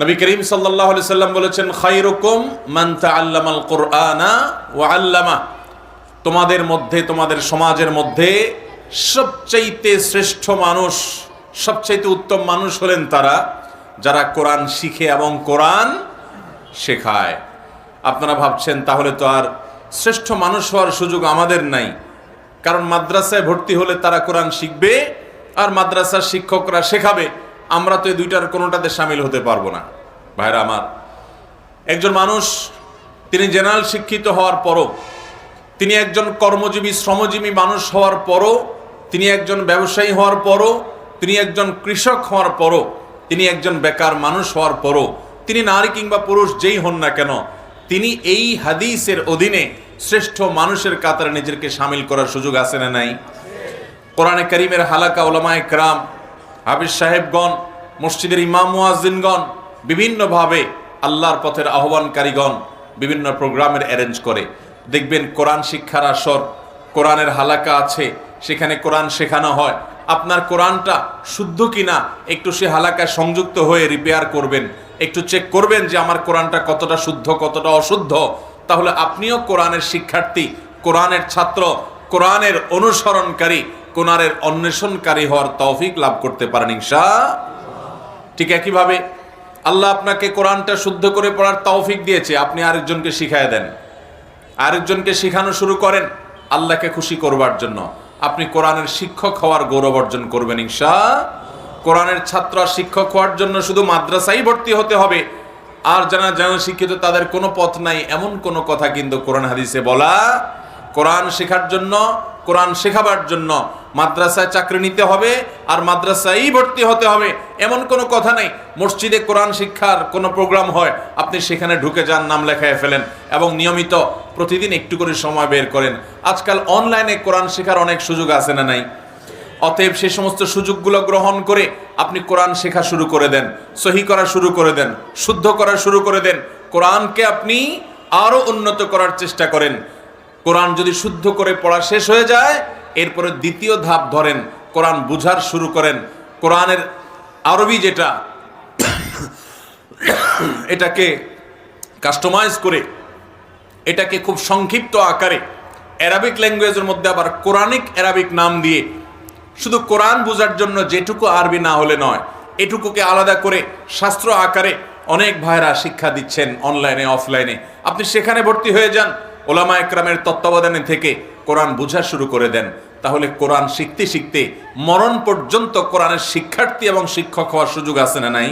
নবী করিম আলাইহি সাল্লাম বলেছেন, খায়রুকুম মান তাআল্লামাল কুরআনা ওয়া আল্লামা। তোমাদের মধ্যে, তোমাদের সমাজের মধ্যে সবচাইতে শ্রেষ্ঠ মানুষ, সবচাইতে উত্তম মানুষ হলেন তারা, যারা কোরআন শিখে এবং কোরআন শেখায়। আপনারা ভাবছেন, তাহলে তো আর শ্রেষ্ঠ মানুষ হওয়ার সুযোগ আমাদের নাই। কারণ মাদ্রাসায় ভর্তি হলে তারা কোরআন শিখবে, আর মাদ্রাসার শিক্ষকরা শেখাবে। আমরা তো এই দুইটার কোনোটাতে সামিল হতে পারব না। ভাইরা আমার, একজন মানুষ, তিনি জেনারেল শিক্ষিত হওয়ার পরও, তিনি একজন কর্মজীবী, শ্রমজীবী মানুষ হওয়ার পরও, তিনি একজন ব্যবসায়ী হওয়ার পরও, তিনি একজন কৃষক হওয়ার পরও, তিনি একজন বেকার মানুষ হওয়ার পরও, তিনি নারী কিংবা পুরুষ যেই হন না কেন, তিনি এই হাদিসের অধীনে শ্রেষ্ঠ মানুষের কাতারে নিজেকে সামিল করার সুযোগ আছে না নাই? কোরআনে করিমের হালাকা ওলামায় ক্রাম হাফিজ সাহেবগণ, মসজিদের ইমাম মুয়াজ্জিনগণ, বিভিন্নভাবে আল্লাহর পথের আহ্বানকারীগণ বিভিন্ন প্রোগ্রামের অ্যারেঞ্জ করে। দেখবেন কোরআন শিক্ষার আসর, কোরআনের হালাকা আছে, সেখানে কোরআন শেখানো হয়। আপনার কোরআনটা শুদ্ধ কিনা, একটু সে হালাকায় সংযুক্ত হয়ে রিপেয়ার করবেন। একটু চেক করবেন যে আমার কোরআনটা কতটা শুদ্ধ, কতটা অশুদ্ধ। তাহলে আপনিও কোরআনের শিক্ষার্থী, কোরআনের ছাত্র, কোরআনের অনুসরণকারী কোরআনের অন্বেষণকারী হওয়ার তৌফিক লাভ করতে পারেন ইনশা ঠিক একইভাবে আল্লাহ আপনাকে কোরআনটা শুদ্ধ করে পড়ার তৌফিক দিয়েছে, আপনি আরেকজনকে শিখায় দেন। আরেকজনকে শেখানো শুরু করেন, আল্লাহকে খুশি করবার জন্য। আপনি কোরআনের শিক্ষক হওয়ার গৌরব অর্জন করবেন ইনশা কোরআনের ছাত্র শিক্ষক হওয়ার জন্য শুধু মাদ্রাসায় ভর্তি হতে হবে। আর যারা যারা শিক্ষিত, তাদের কোনো পথ নাই, এমন কোনো কথা কিন্তু কোরআন হাদিসে বলা। কোরআন শেখার জন্য, কোরআন শেখাবার জন্য মাদ্রাসায় চাকরি নিতে হবে আর মাদ্রাসায়ই ভর্তি হতে হবে। এমন কোনো কথা নেই। মসজিদে কোরআন শিক্ষার কোনো প্রোগ্রাম হয়, আপনি সেখানে ঢুকে যান, নাম লেখায় ফেলেন এবং নিয়মিত প্রতিদিন একটু করে সময় বের করেন। আজকাল অনলাইনে কোরআন শেখার অনেক সুযোগ আছে না নাই? অতএব সে সমস্ত সুযোগগুলো গ্রহণ করে আপনি কোরআন শেখা শুরু করে দেন, সহি করা শুরু করে দেন, শুদ্ধ করা শুরু করে দেন। কোরআনকে আপনি আরও উন্নত করার চেষ্টা করেন। কোরআন যদি শুদ্ধ করে পড়া শেষ হয়ে যায় এরপরে দ্বিতীয় ধাপ ধরেন, কোরআন বুঝার শুরু করেন। কোরআনের আরবি যেটা, এটাকে কাস্টমাইজ করে, এটাকে খুব সংক্ষিপ্ত আকারে অ্যারাবিক ল্যাঙ্গুয়েজের মধ্যে আবার কোরআনিক অ্যারাবিক নাম দিয়ে, শুধু কোরআন বোঝার জন্য যেটুকু আরবি না হলে নয়, এটুকুকে আলাদা করে শাস্ত্র আকারে অনেক ভাইরা শিক্ষা দিচ্ছেন অনলাইনে অফলাইনে আপনি সেখানে ভর্তি হয়ে যান, ওলামা একরামের তত্ত্বাবধানে থেকে কোরআন বোঝা শুরু করে দেন। তাহলে কোরআন শিখতে শিখতে মরণ পর্যন্ত কোরআনের শিক্ষার্থী এবং শিক্ষক হওয়ার সুযোগ আছে না নাই?